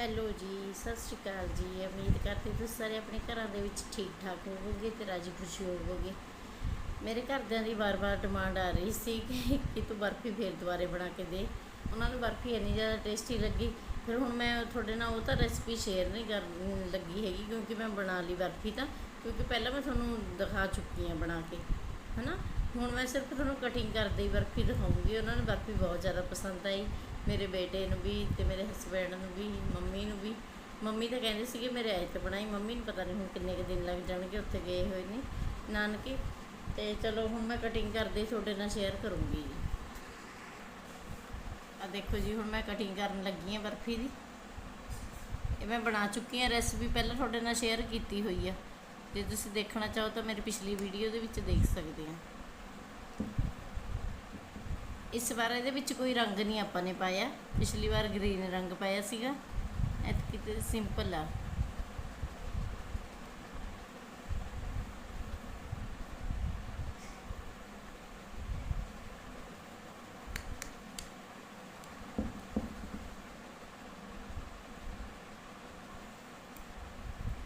Hello ਜੀ, ਸਤਿ ਸ਼੍ਰੀ ਅਕਾਲ ਜੀ। ਉਮੀਦ ਕਰਦੀ ਤੁਸੀਂ ਸਾਰੇ ਆਪਣੇ ਘਰਾਂ ਦੇ ਵਿੱਚ ਠੀਕ ਠਾਕ ਹੋਵੋਗੇ ਤੇ ਰਾਜੀ ਖੁਸ਼ੀ ਹੋਵੋਗੇ। ਮੇਰੇ ਘਰਦਿਆਂ ਦੀ ਵਾਰ-ਵਾਰ ਡਿਮਾਂਡ ਆ ਰਹੀ ਸੀ ਕਿ ਕਿ ਤੂੰ ਬਰਫੀ ਫੇਰ ਦੁਬਾਰੇ ਬਣਾ ਕੇ ਦੇ। ਉਹਨਾਂ ਨੂੰ ਬਰਫੀ ਇੰਨੀ ਜ਼ਿਆਦਾ ਟੇਸਟੀ ਲੱਗੀ। ਫਿਰ ਹੁਣ ਮੈਂ ਤੁਹਾਡੇ ਨਾਲ ਉਹ ਤਾਂ ਰੈਸਪੀ ਸ਼ੇਅਰ ਨਹੀਂ ਕਰਨ ਲੱਗੀ ਹੈਗੀ ਕਿਉਂਕਿ ਮੈਂ ਬਣਾ ਲਈ ਬਰਫੀ ਤਾਂ। ਕਿਉਂਕਿ ਪਹਿਲਾਂ ਮੈਂ ਤੁਹਾਨੂੰ ਦਿਖਾ ਚੁੱਕੀ ਹਾਂ ਬਣਾ ਕੇ, ਹਨਾ? ਹੁਣ ਮੈਂ ਸਿਰਫ ਤੁਹਾਨੂੰ ਕਟਿੰਗ ਕਰਦੇ ਹੀ ਬਰਫੀ ਦਿਖਾਉਂਗੀ। ਉਹਨਾਂ ਨੂੰ ਬਰਫੀ ਬਹੁਤ ਜ਼ਿਆਦਾ ਪਸੰਦ ਆਈ। ਮੇਰੇ ਬੇਟੇ ਨੂੰ ਵੀ ਤੇ ਮੇਰੇ ਹਸਬੈਂਡ ਨੂੰ ਵੀ, ਮੰਮੀ ਨੂੰ ਵੀ। ਮੰਮੀ ਤਾਂ ਕਹਿੰਦੇ ਸੀਗੇ ਮੇਰੇ ਆਇਤ ਬਣਾਈ। ਮੰਮੀ ਨੂੰ ਪਤਾ ਨਹੀਂ ਹੁਣ ਕਿੰਨੇ ਕੁ ਦਿਨ ਲੱਗ ਜਾਣਗੇ, ਉੱਥੇ ਗਏ ਹੋਏ ਨੇ ਨਾਨਕੇ। ਤੇ ਚਲੋ ਹੁਣ ਮੈਂ ਕਟਿੰਗ ਕਰਦੇ ਤੁਹਾਡੇ ਨਾਲ ਸ਼ੇਅਰ ਕਰੂੰਗੀ ਜੀ। ਆ ਦੇਖੋ ਜੀ, ਹੁਣ ਮੈਂ ਕਟਿੰਗ ਕਰਨ ਲੱਗੀ ਹਾਂ ਬਰਫੀ ਦੀ। ਇਹ ਮੈਂ ਬਣਾ ਚੁੱਕੀ ਹਾਂ ਰੈਸਪੀ ਪਹਿਲਾਂ ਤੁਹਾਡੇ ਨਾਲ ਸ਼ੇਅਰ ਕੀਤੀ ਹੋਈ ਆ। ਜੇ ਤੁਸੀਂ ਦੇਖਣਾ ਚਾਹੋ ਤਾਂ ਮੇਰੀ ਪਿਛਲੀ ਵੀਡੀਓ ਦੇ ਵਿੱਚ ਦੇਖ ਸਕਦੇ ਆ। ਇਸ ਵਾਰ ਇਹਦੇ ਵਿੱਚ ਕੋਈ ਰੰਗ ਨਹੀਂ ਆਪਾਂ ਨੇ ਪਾਇਆ। ਪਿਛਲੀ ਵਾਰ ਗ੍ਰੀਨ ਰੰਗ ਪਾਇਆ ਸੀਗਾ। ਐਤਕੀ ਤੇ ਸਿੰਪਲ ਆ।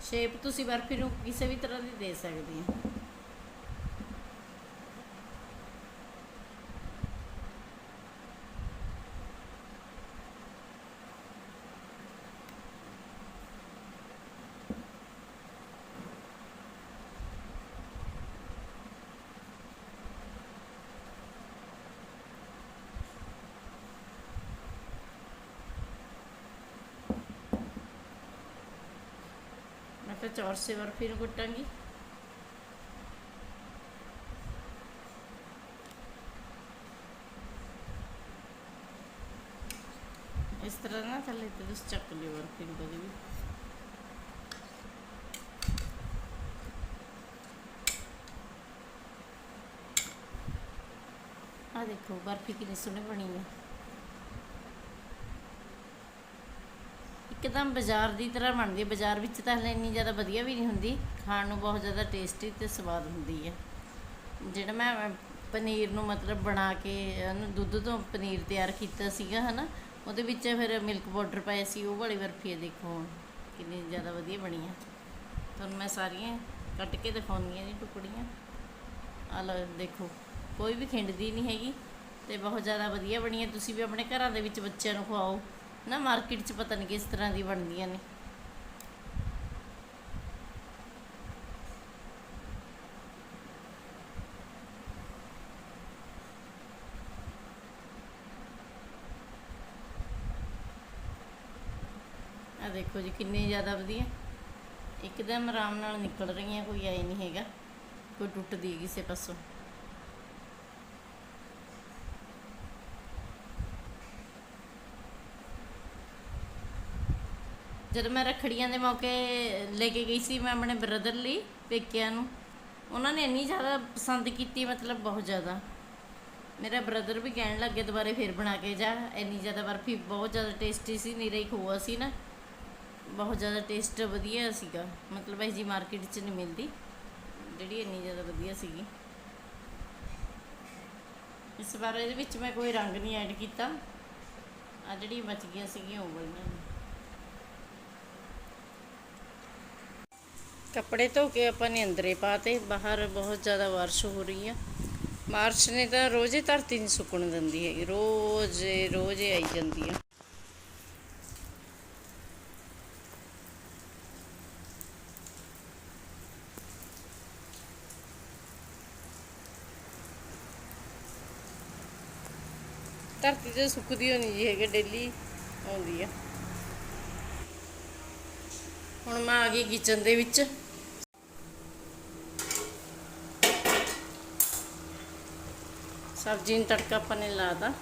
ਸ਼ੇਪ ਤੁਸੀਂ ਬਰਫੀ ਨੂੰ ਕਿਸੇ ਵੀ ਤਰ੍ਹਾਂ ਦੀ ਦੇ ਸਕਦੇ ਹੋ। ਮੈਂ ਫਿਰ ਚੌਰਸੇ ਬਰਫੀ ਨੂੰ ਕੁੱਟਾਂਗੀ। ਇਸ ਤਰ੍ਹਾਂ ਨਾ ਥੱਲੇ ਤੇ ਤੁਸੀਂ ਚੱਕ ਲਿਓ ਬਰਫੀ ਨੂੰ ਕਦੇ ਵੀ। ਆ ਦੇਖੋ, ਬਰਫੀ ਕਿੰਨੀ ਸੋਹਣੀ ਬਣੀ ਹੈ। ਇੱਕਦਮ ਬਾਜ਼ਾਰ ਦੀ ਤਰ੍ਹਾਂ ਬਣਦੀ ਹੈ। ਬਾਜ਼ਾਰ ਵਿੱਚ ਤਾਂ ਹਲੇ ਇੰਨੀ ਜ਼ਿਆਦਾ ਵਧੀਆ ਵੀ ਨਹੀਂ ਹੁੰਦੀ। ਖਾਣ ਨੂੰ ਬਹੁਤ ਜ਼ਿਆਦਾ ਟੇਸਟੀ ਤੇ ਸਵਾਦ ਹੁੰਦੀ ਹੈ। ਜਿਹੜਾ ਮੈਂ ਪਨੀਰ ਨੂੰ ਮਤਲਬ ਬਣਾ ਕੇ ਉਹਨੂੰ ਦੁੱਧ ਤੋਂ ਪਨੀਰ ਤਿਆਰ ਕੀਤਾ ਸੀਗਾ, ਹਨਾ, ਉਹਦੇ ਵਿੱਚ ਫਿਰ ਮਿਲਕ ਪਾਊਡਰ ਪਾਇਆ ਸੀ। ਉਹ ਵਾਲੀ ਬਰਫੀ ਹੈ, ਦੇਖੋ ਹੁਣ ਕਿੰਨੀ ਜ਼ਿਆਦਾ ਵਧੀਆ ਬਣੀ ਹੈ। ਤੁਹਾਨੂੰ ਮੈਂ ਸਾਰੀਆਂ ਕੱਟ ਕੇ ਦਿਖਾਉਂਦੀ ਹਾਂ ਜੀ ਟੁਕੜੀਆਂ। ਆ ਲਓ, ਦੇਖੋ, ਕੋਈ ਵੀ ਖਿੰਡਦੀ ਨਹੀਂ ਹੈਗੀ ਤੇ ਬਹੁਤ ਜ਼ਿਆਦਾ ਵਧੀਆ ਬਣੀ ਹੈ। ਤੁਸੀਂ ਵੀ ਆਪਣੇ ਘਰਾਂ ਦੇ ਵਿੱਚ ਬੱਚਿਆਂ ਨੂੰ ਖਵਾਓ। ਨਾ ਮਾਰਕੀਟ 'ਚ ਪਤਾ ਨਹੀਂ ਕਿਸ ਤਰ੍ਹਾਂ ਦੀ ਬਣਦੀਆਂ ਨੇ। ਆ ਦੇਖੋ ਜੀ ਕਿੰਨੇ ਜ਼ਿਆਦਾ ਵਧੀਆ। ਇੱਕਦਮ ਆਰਾਮ ਨਾਲ ਨਿਕਲ ਰਹੀਆਂ, ਕੋਈ ਆਏ ਨਹੀਂ ਹੈਗਾ। ਕੋਈ ਟੁੱਟਦੀ ਕਿਸੇ ਪਾਸੋਂ ਜਦੋਂ ਮੈਂ ਰੱਖੜੀਆਂ ਦੇ ਮੌਕੇ ਲੈ ਕੇ ਗਈ ਸੀ, ਮੈਂ ਆਪਣੇ ਬ੍ਰਦਰ ਲਈ ਪੇਕਿਆਂ ਨੂੰ, ਉਹਨਾਂ ਨੇ ਇੰਨੀ ਜ਼ਿਆਦਾ ਪਸੰਦ ਕੀਤੀ, ਮਤਲਬ ਬਹੁਤ ਜ਼ਿਆਦਾ। ਮੇਰਾ ਬ੍ਰਦਰ ਵੀ ਕਹਿਣ ਲੱਗੇ ਦੁਬਾਰੇ ਫੇਰ ਬਣਾ ਕੇ ਜਾ। ਇੰਨੀ ਜ਼ਿਆਦਾ ਬਰਫੀ, ਬਹੁਤ ਜ਼ਿਆਦਾ ਟੇਸਟੀ ਸੀ ਨੀਰਾ ਹੀ ਖੋਆ ਸੀ ਨਾ। ਬਹੁਤ ਜ਼ਿਆਦਾ ਟੇਸਟ ਵਧੀਆ ਸੀਗਾ। ਮਤਲਬ ਇਹ ਜੀ ਮਾਰਕੀਟ 'ਚ ਨਹੀਂ ਮਿਲਦੀ। ਜਿਹੜੀ ਇੰਨੀ ਜ਼ਿਆਦਾ ਵਧੀਆ ਸੀਗੀ। ਇਸ ਵਾਰ ਇਹਦੇ ਵਿੱਚ ਮੈਂ ਕੋਈ ਰੰਗ ਨਹੀਂ ਐਡ ਕੀਤਾ। ਆ ਜਿਹੜੀ ਬਚ ਗਈਆਂ ਸੀਗੀਆਂ, ਉਹ ਵਾਲੀਆਂ ਕੱਪੜੇ ਧੋ ਕੇ ਆਪਾਂ ਨੇ ਅੰਦਰੇ ਪਾਤੇ, ਬਾਹਰ ਬਹੁਤ ਜ਼ਿਆਦਾ ਬਾਰਿਸ਼ ਹੋ ਰਹੀ ਆ। ਮਾਰਚ ਨੇ ਤਾਂ ਰੋਜ਼ੇ ਧਰਤੀ ਨਹੀਂ ਸੁੱਕਣ ਦਿੰਦੀ ਹੈਗੀ, ਰੋਜ਼ ਰੋਜ਼ ਆਈ ਜਾਂਦੀ ਆ। ਧਰਤੀ ਤੇ ਸੁੱਕਦੀ ਹੋਣੀ ਜੀ ਹੈਗੇ ਡੇਲੀ ਆਉਂਦੀ ਆ। ਹੁਣ ਮੈਂ ਆ ਗਈ ਕਿਚਨ ਦੇ ਵਿੱਚ। ਸਬਜ਼ੀ ਨੂੰ ਤੜਕਾ ਆਪਾਂ ਨੇ ਲਾਤਾ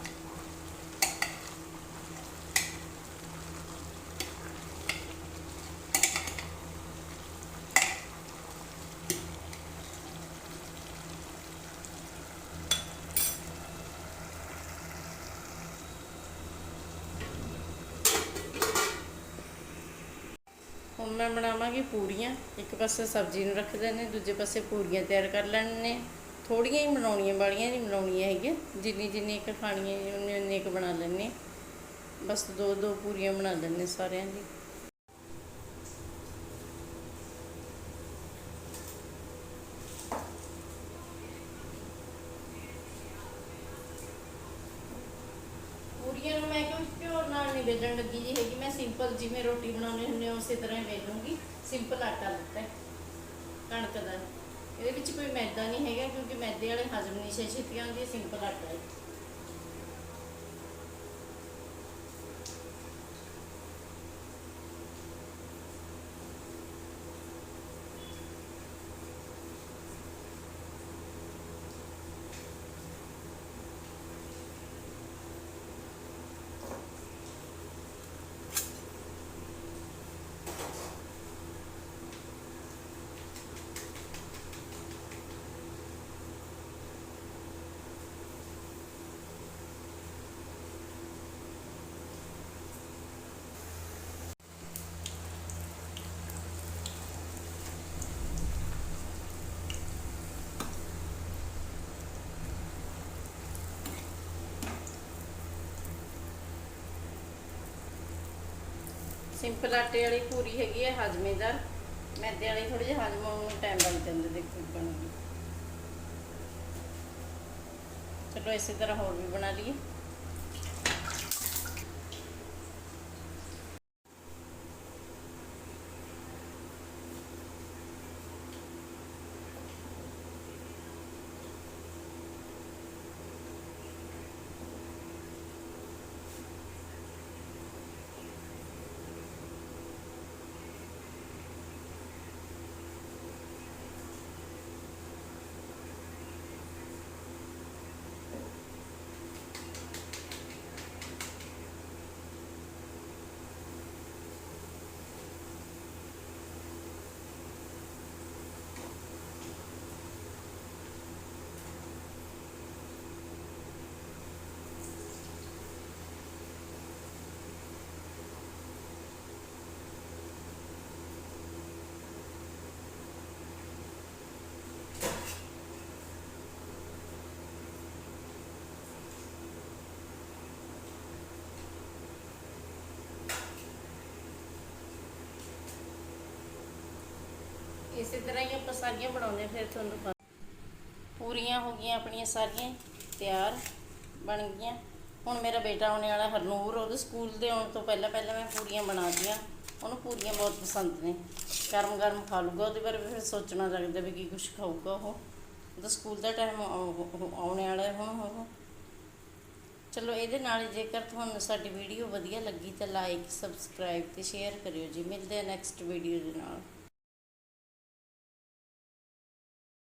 ਹੁਣ ਮੈਂ ਬਣਾਵਾਂਗੀ ਪੂਰੀਆਂ ਇੱਕ ਪਾਸੇ ਸਬਜ਼ੀ ਨੂੰ ਰੱਖ ਦੇਣੇ ਦੂਜੇ ਪਾਸੇ ਪੂਰੀਆਂ ਤਿਆਰ ਕਰ ਲੈਣੇ ਥੋੜੀਆਂ ਹੀ ਬਣਾਉਣੀਆਂ ਵਾਲੀਆਂ ਨਹੀਂ ਬਣਾਉਣੀਆਂ ਹੈਗੀਆਂ। ਜਿੰਨੀ ਜਿੰਨੀ ਇੱਕ ਖਾਣੀਆਂ ਉਹਨੇ ਉਹਨੇ ਇੱਕ ਬਣਾ ਲੈਣੇ ਬਸ ਦੋ ਦੋ ਪੂਰੀਆਂ ਬਣਾ ਲੈਣੇ ਸਾਰਿਆਂ ਦੀ। ਪੂਰੀਆਂ ਨੂੰ ਮੈਂ ਕਿਉਂ ਪਿਓਰ ਨਾਲ ਨਹੀਂ ਵੇਲਣ ਲੱਗੀ ਜੀ ਹੈਗੀ। ਮੈਂ ਸਿੰਪਲ ਜਿਵੇਂ ਰੋਟੀ ਬਣਾਉਣੀ ਹੁੰਦੀ ਉਸੇ ਤਰ੍ਹਾਂ ਹੀ ਵੇਲੂੰਗੀ। ਸਿੰਪਲ ਆਟਾ ਲੱਤਾ ਕਣਕ ਦਾ। ਇਹਦੇ ਵਿੱਚ ਕੋਈ ਮੈਦਾ ਨਹੀਂ ਹੈਗਾ ਕਿਉਂਕਿ ਮੈਦੇ ਵਾਲੇ ਹਜਮ ਨਹੀਂ ਛੇ ਛੇਤੀ ਆਉਂਦੀ ਸਿੰਪਲ ਆਟਾ ਹੈ। ਸਿੰਪਲ ਆਟੇ ਵਾਲੀ ਪੂਰੀ ਹੈਗੀ ਹੈ, ਹਜਮੇਦਾਰ। ਮੈਦੇ ਵਾਲੀ ਥੋੜੀ ਜਿਹੀ ਹਜਮ ਹੋਣ ਨੂੰ ਟਾਈਮ ਲੱਗ ਜਾਂਦਾ, ਦੇਖੋ ਬਣੂਗੀ। ਚਲੋ ਇਸੇ ਤਰ੍ਹਾਂ ਹੋਰ ਵੀ ਬਣਾ ਲਈਏ ਇਸੇ ਤਰ੍ਹਾਂ ਹੀ ਆਪਾਂ ਸਾਰੀਆਂ ਬਣਾਉਂਦੇ ਫਿਰ ਤੁਹਾਨੂੰ ਪੂਰੀਆਂ ਹੋ ਗਈਆਂ ਆਪਣੀਆਂ ਸਾਰੀਆਂ, ਤਿਆਰ ਬਣ ਗਈਆਂ। ਹੁਣ ਮੇਰਾ ਬੇਟਾ ਆਉਣ ਵਾਲਾ ਹਰਨੂਰ, ਉਹਦੇ ਸਕੂਲ ਦੇ ਆਉਣ ਤੋਂ ਪਹਿਲਾਂ ਪਹਿਲਾਂ ਮੈਂ ਪੂਰੀਆਂ ਬਣਾ ਦਿੱਤੀਆਂ ਉਹਨੂੰ ਪੂਰੀਆਂ ਬਹੁਤ ਪਸੰਦ ਨੇ। ਗਰਮ ਗਰਮ ਖਾ ਲੂਗਾ ਉਹਦੇ ਬਾਰੇ ਫਿਰ ਸੋਚਣਾ ਲੱਗਦਾ ਵੀ ਕੀ ਕੁਝ ਖਾਊਗਾ ਉਹ। ਉਹਦਾ ਸਕੂਲ ਦਾ ਟਾਈਮ ਆਉਣੇ ਵਾਲਾ ਹੁਣ ਉਹ। ਚਲੋ, ਇਹਦੇ ਨਾਲ ਜੇਕਰ ਤੁਹਾਨੂੰ ਸਾਡੀ ਵੀਡੀਓ ਵਧੀਆ ਲੱਗੀ ਤਾਂ ਲਾਈਕ ਸਬਸਕ੍ਰਾਈਬ ਤੇ ਸ਼ੇਅਰ ਕਰਿਓ ਜੀ। ਮਿਲਦੇ ਆ ਨੈਕਸਟ ਵੀਡੀਓ ਦੇ ਨਾਲ।